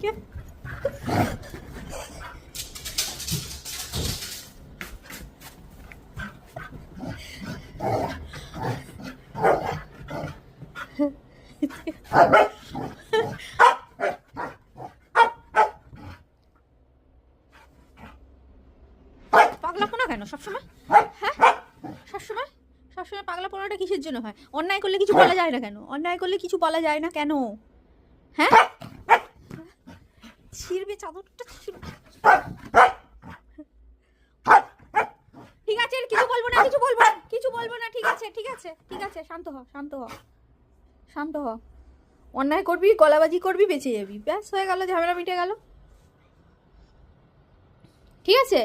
ঠিক আছে পাগলা পোনা কেন? সবসময়? হ্যাঁ? সবসময়? সবসময় পাগলা পোনাটা কিসের জন্য হয়? অন্যায় করলে কিছু বলা যায় না কেন? অন্যায় করলে কিছু বলা যায় না কেন? হ্যাঁ? ছিড়বে, চাদরটা ঠিক আছে কিছু বলব না, কিছু বলব না, কিছু বলব না, ঠিক আছে ঠিক আছে ঠিক আছে, শান্ত হ শান্ত হ শান্ত হ। অন্যায় করবি, গলাবাজি করবি, বেঁচে যাবি। ব্যাস, হয়ে গেল, ঝামেলা মিটে গেল। ঠিক আছে?